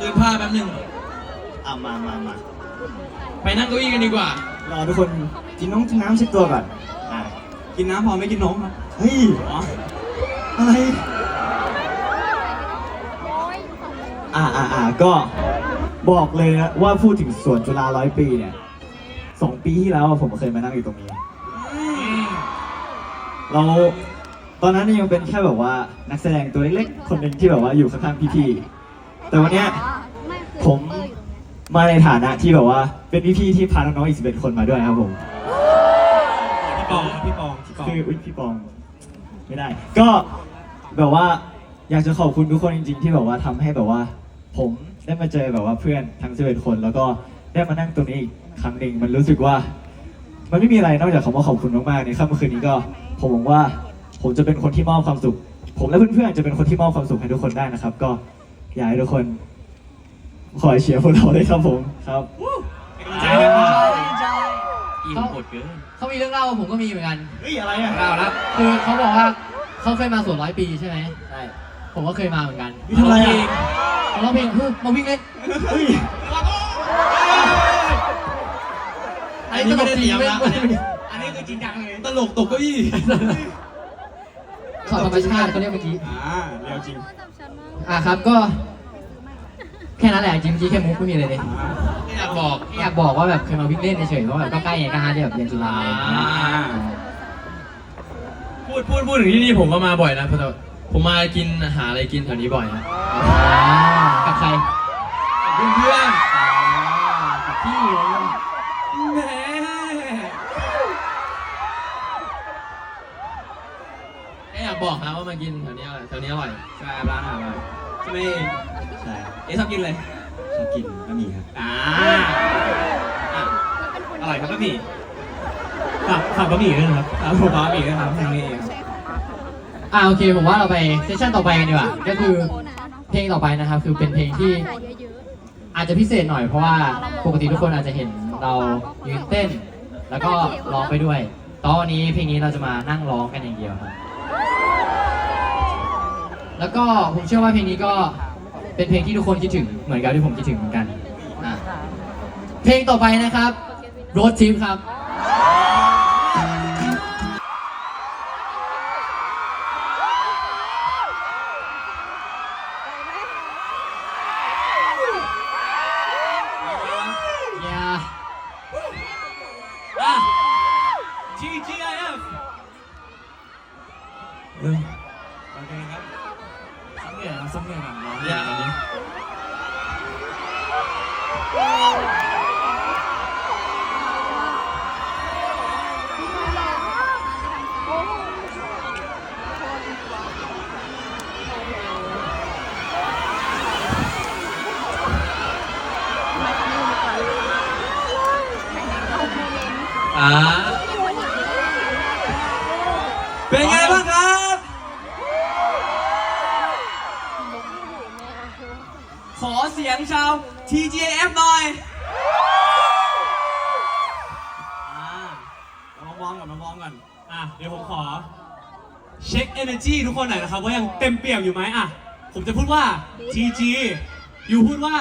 คืนผ้าแป๊บหนึงอะมามามาไปนั่งเก้าอี้กันดีกว่า รอทุกคนกินน้องกินน้ำเช็ดตัวก่อนอะกินน้ำพอไม่กินนมครับเฮ้ยอะไรอ่าอ่าอ่าก็บอกเลยนะว่าพูดถึงสวนจุฬาร้อยปีเนี่ยสองปีที่แล้วอะผมเคยมานั่งอยู่ตรงนี้ เราตอนนั้นยังเป็นแค่แบบว่านักแสดงตัวเล็กๆ คนหนึ่งที่แบบว่าอยู่ข้างๆพี่ๆ แต่วันเนี้ยผมมาในฐานะที่แบบว่า เป็นพี่ๆที่พาน้องๆอีก11 คนมาด้วยครับผม พี่ปองครับพี่ปองพี่ปอง คืออุ๊ยพี่ปองไม่ได้ ก็แบบว่าอยากจะขอบคุณทุกคนจริงๆ ที่แบบว่าทำให้แบบว่า ผมได้มาเจอแบบว่าเพื่อนทั้ง11คน แล้วก็ได้มานั่งตรงนี้อีกครั้งหนึ่งมันรู้สึกว่า มันไม่มีอะไรนอกจากคำว่าขอบคุณมากๆในค่ำคืนนี้ก็ ผมหวังว่า ผมจะเป็นคนที่มอบความสุข ผมและเพื่อนๆจะเป็นคนที่มอบความสุขให้ทุกคนได้นะครับ ก็ อยากให้ทุกคน คอยเชียร์พวกเราด้วยครับผมครับใจเลยครับอิ่มหมดเกินเขามีเรื่องเล่าผมก็มีเหมือนกันเฮ้ยอะไรอะเล่าแล้วคือเขาบอกว่าเขาเคยมาสวนร้อยปีใช่ไหมใช่ผมก็เคยมาเหมือนกันนี่ทำอะไรอะเขาร้องเพลงเฮ้ยมาวิ่งเล่นเฮ้ย อันนี้ไม่ได้เตรียมนะ อันนี้อันนี้คือจริงจังเลยตลกตกเก้าอี้ สอนธรรมชาติเขาเรียกเมื่อกี้ อ่าเร็วจริงอะครับก็ แค่นั้นแหละจริงๆเมื่อกี้แค่มุกไม่มีอะไรเลยอ่าไม่อยากบอกแค่อยากบอกว่าแบบเคยมาวิ่งเล่นเฉยๆเพราะแบบก็ใกล้ไงก็ฮาร์ดที่แบบเรียนจุฬาอะไรอย่างเงี้ยอ่า พูดพูดพูดถึงที่นี่ผมก็มาบ่อยนะเพราะแต่ผมมากินหาอะไรกินแถวนี้บ่อยนะอ่ากับใครเพื่อนเพื่อนอ่ากับพี่อะไรเงี้ยแหม บอกนะว่ามากินแถวนี้อร่อยแถวนี้อร่อยใช่ร้านอาหารอร่อยใช่ไหมใช่เอ๊ะชอบกินอะไรชอบกินบะหมี่ครับอ่าอะอร่อยครับบะหมี่ฝากฝากบะหมี่ด้วยนะครับฝากผมบะหมี่ด้วยครับทางนี้เองครับอ่าโอเคผมว่าเราไปเซสชั่นต่อไปกันดีกว่าก็คือเพลงต่อไปนะครับ คือเป็นเพลงที่อาจจะพิเศษหน่อยเพราะว่าปกติทุกคนอาจจะเห็นเรายืนเต้น แล้วก็ร้องไปด้วยตอนนี้เพลงนี้เราจะมานั่งร้องกันอย่างเดียวครับ แล้วก็ผมเชื่อว่าเพลงนี้ก็เป็นเพลงที่ทุกคนคิดถึงเหมือนกับที่ผมคิดถึงเหมือนกันอะเพลงต่อไปนะครับ Road Trip ครับ อ่าเป็นไงบ้างครับ ขอเสียงชาว TGF หน่อยอ่ามองก่อนมองก่อนอะเดี๋ยวผมขอ เช็ค energy ทุกคนหน่อยนะครับว่ายังเต็มเปี่ยมอยู่ไหมอะ ผมจะพูดว่า TG อยู่พูดว่า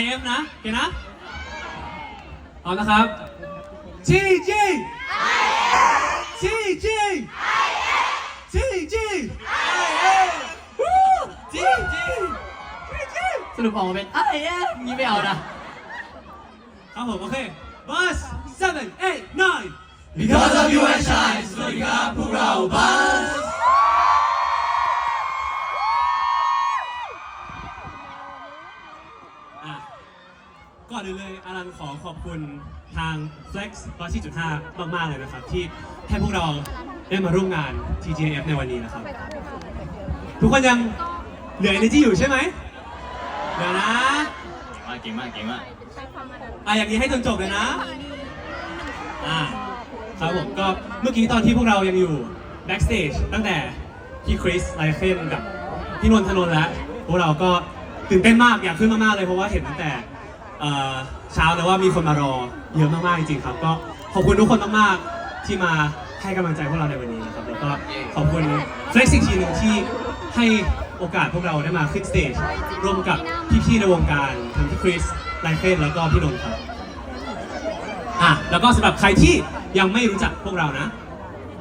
IF นะโอเคนะเอานะครับ TG TG TG TG TG สรุปออกมาเป็นอะไรอะงี้ไม่เอานะครับผมโอเค Bus seven eight nine Because of you and shine สวัสดีครับพวกเรา Bus อะก่อนอื่นเลยอารันขอขอบคุณ ทาง Flex 104.5 มาก ๆ เลยนะครับ ที่ให้พวกเราได้มาร่วมงาน TGF ในวันนี้นะครับ ทุกคนยังเหลือ energy อยู่ใช่ไหมเหลือนะเก่งมากเก่งมากอะอย่างนี้ให้จนจบเลยนะอ่าครับผมก็เมื่อกี้ตอนที่พวกเรายังอยู่ backstage ตั้งแต่พี่คริสไลเคนกับพี่นนทนนท์แล้วพวกเราก็ตื่นเต้นมากอยากขึ้นมากๆเลยเพราะว่าเห็นตั้งแต่ เอ่อเช้าแล้วว่ามีคนมารอเยอะมากๆจริงๆครับ ก็ขอบคุณทุกคนมากๆที่มาให้กำลังใจพวกเราในวันนี้นะครับ แล้วก็ขอบคุณ Flex อีกทีหนึ่งที่ให้โอกาสพวกเราได้มาขึ้นสเตจร่วมกับพี่ๆในวงการทั้งพี่คริสไลเคนแล้วก็พี่นนท์ครับอะแล้วก็สำหรับใครที่ยังไม่รู้จักพวกเรานะ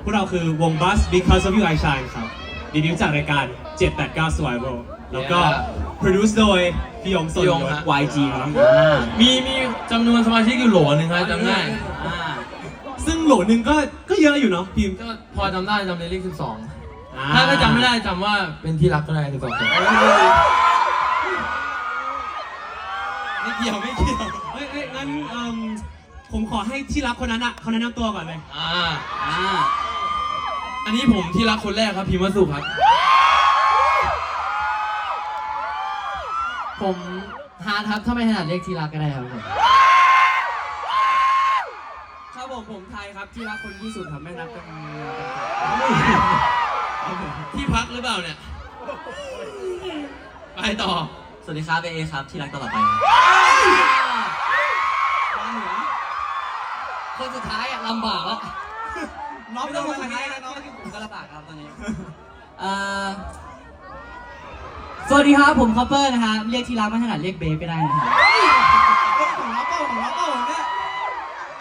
พวกเราคือวง Bus Because of You I Shine ครับดีบิวต์จากรายการ 789 Survival แล้วก็ produce โดย พี่ยงสนพี่ยยงศฮะ YG ครับมีมีจำนวนสมาชิกอยู่โหลหนึ่งครับจำได้ซึ่งโหลหนึ่งก็ก็เยอะอยู่เนาะพิมพ์ก็พอจำได้จำในเลขสิบสองอ่ถ้าถ้าจำไม่ได้จำว่าเป็นที่รักก็ได้สิบสองคนไม่เกี่ยวไม่เกี่ยวเฮ้ยเฮ้ยงั้นเอิ่มผมขอให้ที่รักคนนั้นอะเขาแนะนำตัวก่อนเลยอ่า อ่า อันนี้ผมที่รักคนแรกครับพิมพ์วสุครับ ผมฮาร์ดครับถ้าไม่ถนัดเรียกทีรักก็ได้ครับผมครับผมผมไทยครับที่รักคนที่สุดครับไม่นับกันที่พักหรือเปล่าเนี่ย ไปต่อ สวัสดีครับเอครับ ที่รักตลอดไปคนสุดท้ายอะลำบากแล้วน้องไม่ต้องมาทางนี้นะน้องผมก็ลำบากครับตอนนี้เอ่อ สวัสดีครับผมคอปเปอร์นะครับเรียกที่รักไม่ถนัดเรียกเบฟก็ได้นะครับของเราเป้าของเราเป้าผมเนี่ย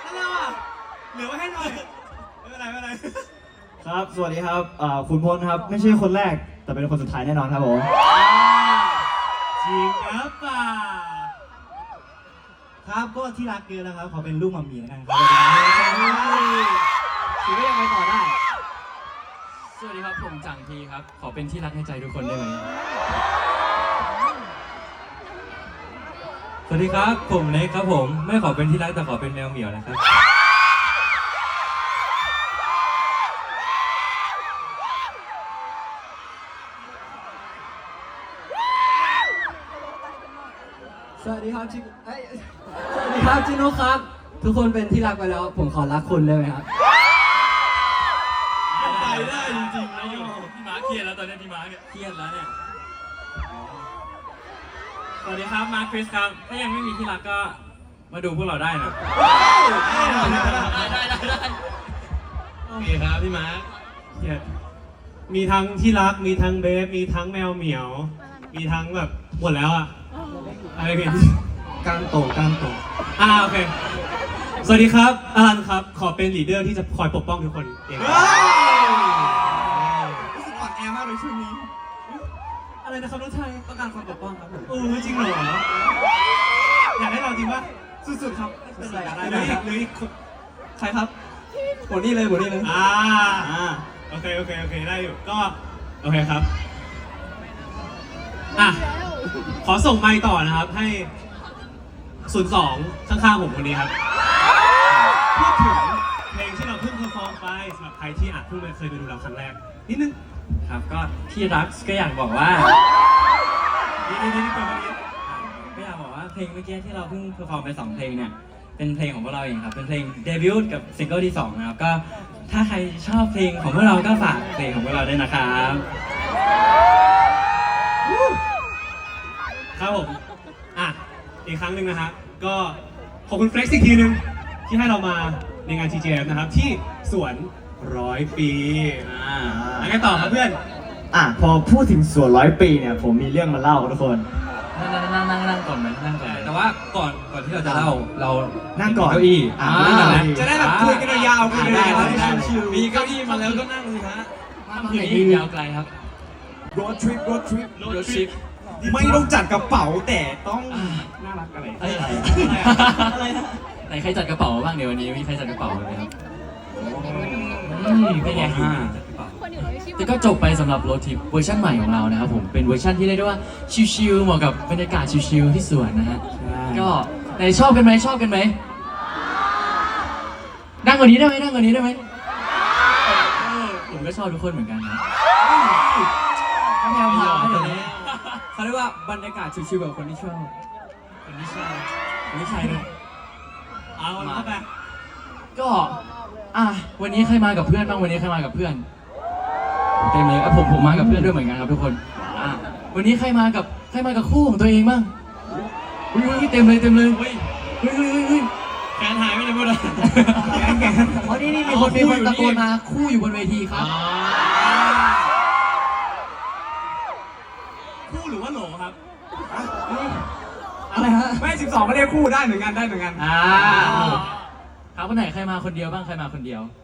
นั่นแล้วอะเหลือไว้ให้หน่อยไม่เป็นไรไม่เป็นไรครับ สวัสดีครับอ่าคุณพลครับ ไม่ใช่คนแรก แต่เป็นคนสุดท้ายแน่นอนครับผมจริงครับป่าครับก็ที่รักเยอะนะครับขอเป็นลูกมัมมี่แล้วกันครับถือว่ายังไปต่อได้ สวัสดีครับผมจังทีครับ ขอเป็นที่รักในใจทุกคนได้ไหม สวัสดีครับ ผมเล็กครับผม ไม่ขอเป็นที่รักแต่ขอเป็นแมวเหมียวนะครับ สวัสดีครับจิเอ้ยสวัสดีครับจิโนุครับ ทุกคนเป็นที่รักไปแล้ว ผมขอรักคุณได้ไหมครับ ไปได้จริงๆนะโยพี่มาร์คเครียดแล้วตอนนี้พี่มาร์คเนี่ยเครียดแล้วเนี่ย สวัสดีครับ มาร์คคริสครับ ถ้ายังไม่มีที่รักก็มาดูพวกเราได้นะได้ได้ได้ได้โอเคครับพี่มาร์คเครียมีทั้งที่รัก มีทั้งเบฟ มีทั้งแมวเหมียว มีทั้งแบบหมดแล้วอะอะไรกันกางโตกางโตอ่าโอเค สวัสดีครับอลันครับ ขอเป็นลีดเดอร์ที่จะคอยปกป้องทุกคนเอง รู้สึกอ่อนแอมากเลยช่วงนี้ อะไรนะครับน้องชายต้องการความปกป้องครับผมเออจริงเหรออยากได้เราจริงปะสุดๆครับเป็นไรอะไรหรือนะอีกหรืออีกคนใครครับหมดนี่เลยหมดนี่เลยอ่าอ่าโอเคโอเคโอเคได้อยู่ก็โอเคครับอะขอส่งไมค์ต่อนะครับให้ศูนย์สองข้างๆผมคนนี้ครับพูดถึงเพลงที่เราเพิ่งเพอร์ฟอร์มไปสำหรับใครที่อาจเพิ่งเคยไปดูเราครั้งแรกนิดนึง ครับก็ที่รักก็อยากบอกว่านิดนิดนิดก่อนนิดก็อยากบอกว่าเพลงเมื่อกี้ที่เราเพิ่งเพอร์ฟอร์มไปสองเพลงเนี่ยเป็นเพลงของพวกเราเองครับเป็นเพลงเดบิวต์กับซิงเกิลที่สองนะครับก็ถ้าใครชอบเพลงของพวกเราก็ฝากเพลงของพวกเราด้วยนะครับครับผมอะอีกครั้งหนึ่งนะฮะก็ขอบคุณเฟล็กซ์อีกทีหนึงที่ให้เรามาในงาน TGF นะครับที่สวนร้อยปีอ่า แล้วไงต่อครับเพื่อน อะพอพูดถึงสวนร้อยปีเนี่ย ผมมีเรื่องมาเล่าทุกคน นั่งนั่งนั่งนั่งก่อนไหมนั่งก่อนแต่ว่าก่อนก่อนที่เราจะเล่าเรานั่งก่อนเก้าอี้อ่านั่งก่อนนะ จะได้แบบคุยกันยาวๆคุยกันยาวๆได้ได้ ชิวๆมีเก้าอี้มาแล้วก็นั่งสิฮะมาไหนดียาวไกลครับโรดทริปโรดทริปรถชิป ไม่ต้องจัดกระเป๋าแต่ต้องน่ารักอะไรเอ้ยอะไรนะ ไหนใครจัดกระเป๋าบ้างเดี๋ยววันนี้มีใครจัดกระเป๋าไหมครับอืมเป็นไงอ่า แต่ก็จบไปสำหรับโรถทริปเวอร์ชันใหม่ของเรานะครับผมเป็นเวอร์ชันที่เรียกได้ว่าชิลๆเหมาะกับบรรยากาศชิลๆที่สวนนะฮะก็ไหนชอบกันไหมชอบกันไหมนั่งกว่านี้ได้ไหมนั่งกว่านี้ได้ไหมเออผมก็ชอบทุกคนเหมือนกันนะก็แมวพาวให้เดี๋ยวนี้เขาเรียกว่าบรรยากาศชิวๆแบบคนที่ชอบคนที่ชอบคนที่ใช่ด้วยเอาเข้าไปก็อะวันนี้ใครมากับเพื่อนบ้างวันนี้ใครมากับเพื่อน เต็มเลยอะผมผมมากับเพื่อนด้วยเหมือนกันครับทุกคนอะวันนี้ใครมากับใครมากับคู่ของตัวเองบ้างอุ้ยอุ้ยเต็มเลยเต็มเลยเฮ้ยเฮ้ยเฮ้ยเฮ้ยเฮ้ย แขนหายไปไหนหมดเลยอ๋อนี่นี่มีคนมีคนตะโกนมาคู่อยู่บนเวทีครับอ่าคู่หรือว่าโหลครับ อะไรฮะไม่12ก็เรียกคู่ได้เหมือนกันได้เหมือนกัน อ่าครับวันไหนใครมาคนเดียวบ้างใครมาคนเดียวโอ้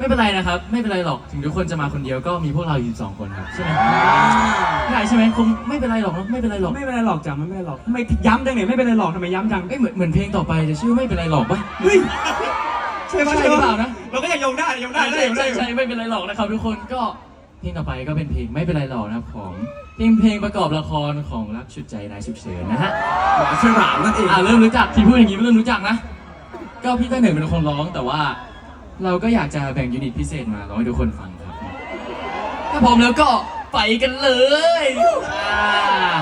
ไม่เป็นไรนะครับ ไม่เป็นไรหรอกถึงทุกคนจะมาคนเดียวก็มีพวกเราอยู่สองคนครับใช่ไหมใช่ใช่ไหมคงไม่เป็นไรหรอกเนอะไม่เป็นไรหรอกไม่เป็นไรหรอกจังไม่เป็นไรหรอกทำไมย้ำจังเนี่ยไม่เป็นไรหรอกทำไมย้ำจังเอ้ยเหมือนเหมือนเพลงต่อไปจะชื่อไม่เป็นไรหรอกปะเฮ้ยใช่ปะใช่หรือเปล่านะเราก็ยังโยงได้โยงได้ใช่ได้ใช่ได้ใช่ไม่เป็นไรหรอกนะครับทุกคนก็เพลงต่อไปก็เป็นเพลงไม่เป็นไรหรอกนะครับของเพลงเพลงประกอบละครของรักชุดใจนายฉุกเฉินนะฮะหมอฉลามนั่นเองอ่าเริ่มรู้จักที่พูดอย่างนี้เริ่มรู้จักนะก็พี่เต้ยหนึ่งเป็นคนร้องแต่ว่า เราก็อยากจะแบ่งยูนิตพิเศษมาร้องให้ทุกคนฟังครับ ถ้าพร้อมแล้วก็ไปกันเลยอ่า